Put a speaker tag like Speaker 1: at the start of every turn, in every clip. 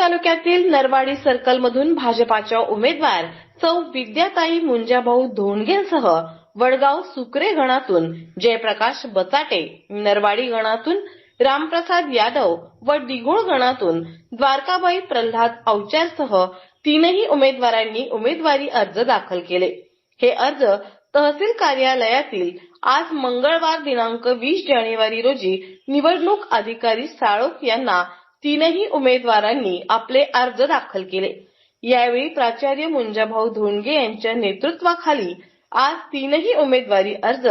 Speaker 1: तालुक्यातील नरवाडी सर्कल मधून भाजपाच्या उमेदवार चौ विद्याताई मुंजाभाऊ धोंडगेंसह वडगाव सुकरे गणातून जयप्रकाश बचाटे नरवाडी गणातून रामप्रसाद यादव व डिगोळ गणातून द्वारकाबाई प्रल्हाद अवचारसह तीनही उमेदवारांनी उमेदवारी अर्ज दाखल केले. हे अर्ज तहसील कार्यालयातील आज मंगळवार दिनांक वीस जानेवारी रोजी निवडणूक अधिकारी साळोख यांना तीनही उमेदवारांनी आपले अर्ज दाखल केले. यावेळी प्राचार्य मुंजाभाऊ धोंडगे यांच्या नेतृत्वाखाली आज तीनही उमेदवारी अर्ज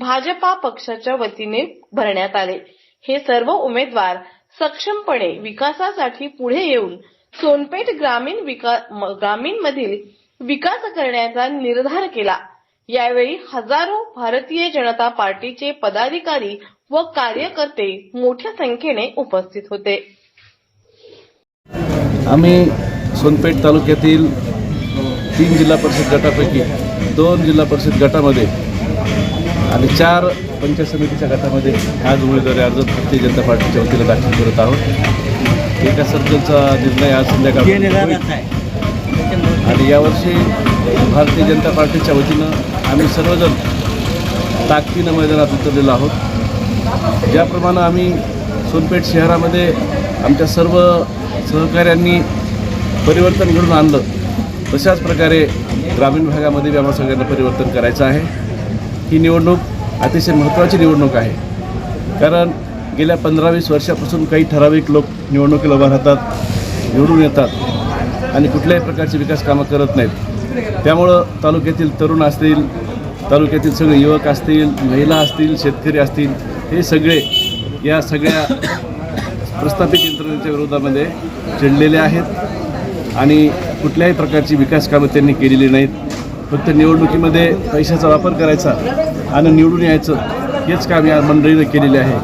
Speaker 1: भाजपा पक्षाच्या वतीने भरण्यात आले. हे सर्व उमेदवार सक्षमपणे विकासासाठी पुढे येऊन सोनपेठ ग्रामीण विका ग्रामीण मधील विकास करण्याचा निर्धार केला. यावेळी हजारो भारतीय जनता पार्टीचे पदाधिकारी व कार्यकर्ते मोठ्या संख्येने उपस्थित होते.
Speaker 2: आम्ही सोनपेठ तालुक्यातील तीन जिल्हा परिषद गटापैकी दोन जिल्हा परिषद गटामध्ये आणि चार पंचायत समितीच्या गटामध्ये आज उमेदवारी अर्ज भारतीय जनता पार्टीच्या वतीने दाखल करत आहोत. एका सर्कलचा निर्णय आज संध्याकाळी. आणि यावर्षी भारतीय जनता पार्टीच्या वतीनं आम्ही सर्वजण ताकदीनं मैदानात उतरलेलो आहोत. ज्याप्रमाणे आम्ही सोनपेठ शहरामध्ये आमच्या सर्व सहकाऱ्यांनी परिवर्तन घडून आणलं तशाच प्रकारे ग्रामीण भागामध्ये बी आम्हाला सगळ्यांना परिवर्तन करायचं आहे. ही निवडणूक अतिशय महत्त्वाची निवडणूक आहे. कारण गेल्या पंधरा वीस वर्षापासून काही ठराविक लोक निवडणुकीला उभा राहतात निवडून येतात आणि कुठल्याही प्रकारची विकास कामं करत नाहीत. त्यामुळं तालुक्यातील तरुण असतील तालुक्यातील सगळे युवक असतील महिला असतील शेतकरी असतील हे सगळे या सगळ्या प्रस्थापित यंत्रणेच्या विरोधामध्ये चिडलेले आहेत आणि कुठल्याही प्रकारची विकास कामं त्यांनी केलेली नाहीत. फक्त निवडणुकीमध्ये पैशाचा वापर करायचा आणि निवडून यायचं हेच काम या मंडळीनं केलेले आहे.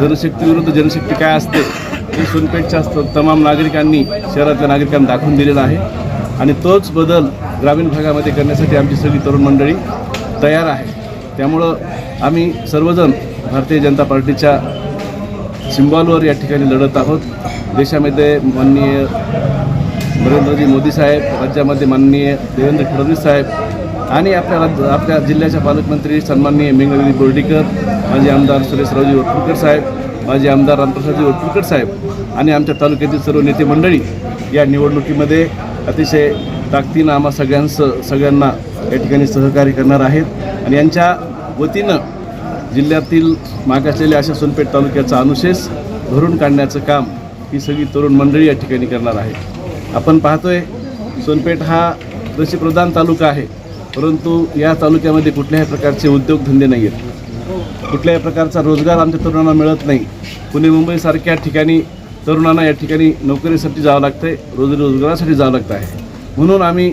Speaker 2: जनशक्ती विरुद्ध जनशक्ती काय असते हे सोनपेठच्या असतं तमाम नागरिकांनी शहरातल्या नागरिकांना दाखवून दिलेला आहे. आणि तोच बदल ग्रामीण भागामध्ये करण्यासाठी आमची सगळी तरुण मंडळी तयार आहे. त्यामुळं आम्ही सर्वजण भारतीय जनता पार्टीच्या सिंबॉलवर या ठिकाणी लढत आहोत. देशामध्ये माननीय नरेंद्रजी मोदी साहेब राज्यामध्ये माननीय देवेंद्र फडणवीस साहेब आणि आपल्या राज्य आपल्या जिल्ह्याच्या पालकमंत्री सन्माननीय मेंगलगिरी बोर्डीकर माजी आमदार सुरेशरावजी वटपुरकर साहेब माजी आमदार रामप्रसादजी वटपुरकर साहेब आणि आमच्या तालुक्यातील सर्व नेते मंडळी या निवडणुकीमध्ये अतिशय ताकदीनं आम्हा सगळ्यांचं सगळ्यांना या ठिकाणी सहकार्य करणार आहेत. आणि यांच्या वतीनं जिल्ह्यातील मागासलेल्या अशा सोनपेठ तालुक्याचा अनुशेष भरून काढण्याचं काम ही सगळी तरुण मंडळी या ठिकाणी करणार आहे. आपण पाहतोय सोनपेठ हा कृषीप्रधान तालुका आहे परंतु या तालुक्यामध्ये कुठल्याही प्रकारचे उद्योगधंदे नाही आहेत कुठल्याही प्रकारचा रोजगार आमच्या तरुणांना मिळत नाही. पुणे मुंबईसारख्या ठिकाणी तरुणांना या ठिकाणी नोकरीसाठी जावं लागतं आहे रोज रोजगारासाठी जावं लागतं आहे. म्हणून आम्ही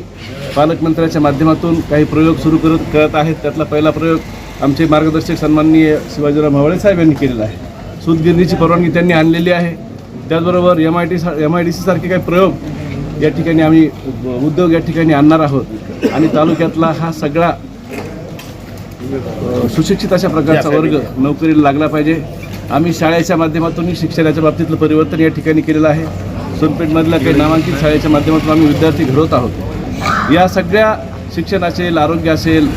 Speaker 2: पालकमंत्र्याच्या माध्यमातून काही प्रयोग सुरू करत करत आहेत. त्यातला पहिला प्रयोग आमचे मार्गदर्शक सन्माननीय शिवाजीराव मावळे साहेब यांनी केलेला आहे. सूतगिरणीची परवानगी त्यांनी आणलेली आहे. त्याचबरोबर M I T M I D सीसारखे काही प्रयोग या ठिकाणी आम्ही उद्योग या ठिकाणी आणणार आहोत. आणि तालुक्यातला हा सगळा सुशिक्षित अशा प्रकारचा वर्ग नोकरीला लागला पाहिजे. आम्ही शाळेच्या माध्यमातून शिक्षणाच्या बाबतीतलं परिवर्तन या ठिकाणी केलेलं आहे. सोनपेठमधल्या काही नामांकित शाळेच्या माध्यमातून आम्ही विद्यार्थी घडवत आहोत. या सगळ्या शिक्षण असेल आरोग्य असेल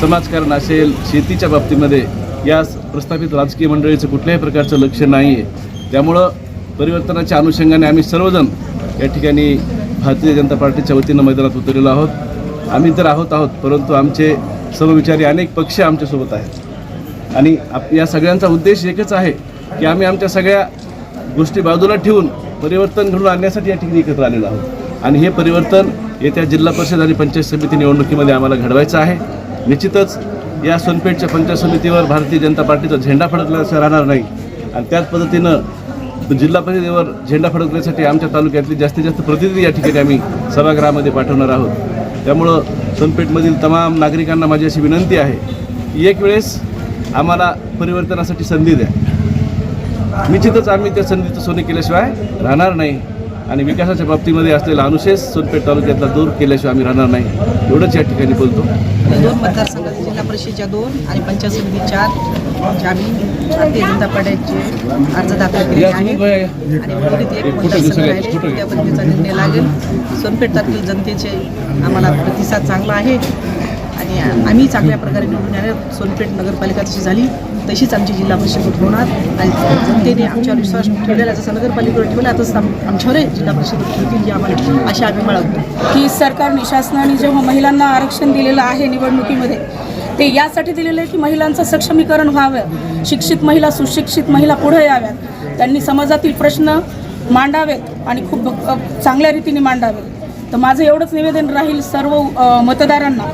Speaker 2: समाजकारण असेल शेतीच्या बाबतीमध्ये या प्रस्थापित राजकीय मंडळीचं कुठल्याही प्रकारचं लक्ष नाही आहे त्यामुळं परिवर्तनाच्या अनुषंगाने आम्ही सर्वजण या ठिकाणी भारतीय जनता पार्टीच्या वतीनं मैदानात उतरलेलो आहोत. आम्ही तर आहोत आहोत परंतु आमचे समविचारी अनेक पक्ष आमच्यासोबत आहेत. आणि आप या सगळ्यांचा उद्देश एकच आहे की आम्ही आमच्या सगळ्या गोष्टी बाजूला ठेवून परिवर्तन घडून आणण्यासाठी या ठिकाणी एकत्र आलेलो आहोत. आणि हे परिवर्तन येत्या जिल्हा परिषद आणि पंचायत समिती निवडणुकीमध्ये आम्हाला घडवायचं आहे. निश्चितच या सोनपेठच्या पंचायत समितीवर भारतीय जनता पार्टीचा झेंडा फडकल्याशिवाय राहणार नाही. आणि त्याच पद्धतीनं जिल्हा परिषदेवर झेंडा फडकण्यासाठी आमच्या तालुक्यातली जास्तीत जास्त प्रतिनिधी या ठिकाणी आम्ही सभागृहामध्ये पाठवणार आहोत. त्यामुळं सोनपेठमधील तमाम नागरिकांना माझी अशी विनंती आहे की एक वेळेस आम्हाला परिवर्तनासाठी संधी द्या. निश्चितच आम्ही त्या संधीचं सोने केल्याशिवाय राहणार नाही. आणि विकासाच्या बाबतीमध्ये असलेला अनुशेष सोनपेठ तालुक्यातला दूर केल्याशिवाय आम्ही राहणार नाही. एवढंच या ठिकाणी बोलतो.
Speaker 3: दोन मतदारसंघाचे जिल्हा परिषदेच्या दोन आणि पंचायत समिती चार. आम्ही भारतीय जनता पार्टीचे अर्ज दाखल केले आहेत निर्णय लागेल. सोनपेठ तालुक्यातील जनतेचे आम्हाला प्रतिसाद चांगला आहे. आणि आम्ही चांगल्या प्रकारे निवडून येणार सोनपेठ नगरपालिका जशी झाली तशीच आमची जिल्हा परिषद होणार. आणि जनतेने आमच्यावर विश्वास ठेवलेला जसा नगरपालिकेवर ठेवला तसंच आमच्यावरही जिल्हा परिषद ठेवतील जी आम्हाला अशी आम्ही बाळगतो
Speaker 4: की सरकारने शासनाने जेव्हा महिलांना आरक्षण दिलेलं आहे निवडणुकीमध्ये ते यासाठी दिलेलं आहे की महिलांचं सक्षमीकरण व्हावं. शिक्षित महिला सुशिक्षित महिला पुढे याव्यात. त्यांनी समाजातील प्रश्न मांडावेत आणि खूप चांगल्या रीतीने मांडावेत. तर माझं एवढंच निवेदन राहील सर्व मतदारांना.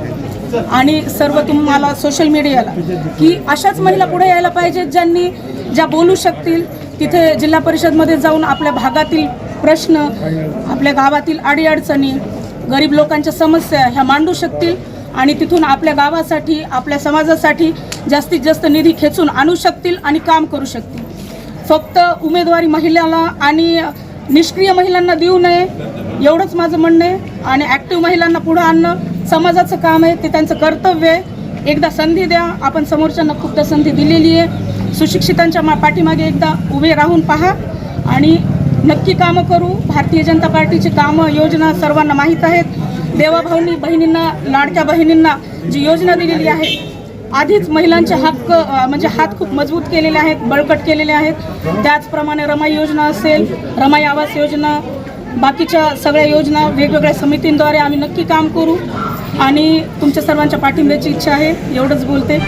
Speaker 4: आणि सर्व तुम्हाला सोशल मीडियाला की अशाच महिला पुढे यायला पाहिजेत ज्यांनी ज्या बोलू शकतील. तिथे जिल्हा परिषदमध्ये जाऊन आपल्या भागातील प्रश्न आपल्या गावातील अडीअडचणी गरीब लोकांच्या समस्या ह्या मांडू शकतील आणि तिथून आपल्या गावासाठी आपल्या समाजासाठी जास्तीत जास्त निधी खेचून आणू शकतील आणि काम करू शकतील. फक्त उमेदवारी महिलाला आणि निष्क्रिय महिलांना देऊ नये एवढंच माझं म्हणणं आहे. आणि ॲक्टिव्ह महिलांना पुढं आणणं समाजाचं काम आहे ते त्यांचं कर्तव्य आहे. एकदा संधी द्या आपण समोरच्यांना खूपदा संधी दिलेली आहे. सुशिक्षितांच्या मा पाठीमागे एकदा उभे राहून पहा आणि नक्की कामं करू. भारतीय जनता पार्टीची कामं योजना सर्वांना माहीत आहेत. देवाभाऊंनी बहिणींना लाडक्या बहिणींना जी योजना दिलेली आहे आधीच महिलांचे हक्क म्हणजे हात खूप मजबूत केलेले आहेत बळकट केलेले आहेत. त्याचप्रमाणे रमाई योजना असेल रमाई आवास योजना बाकीच्या सगळ्या योजना वेगवेगळ्या समितींद्वारे आम्ही नक्की काम करू. आणि तुमच्या सर्वांच्या पाठिंब्याची इच्छा आहे एवढंच बोलते.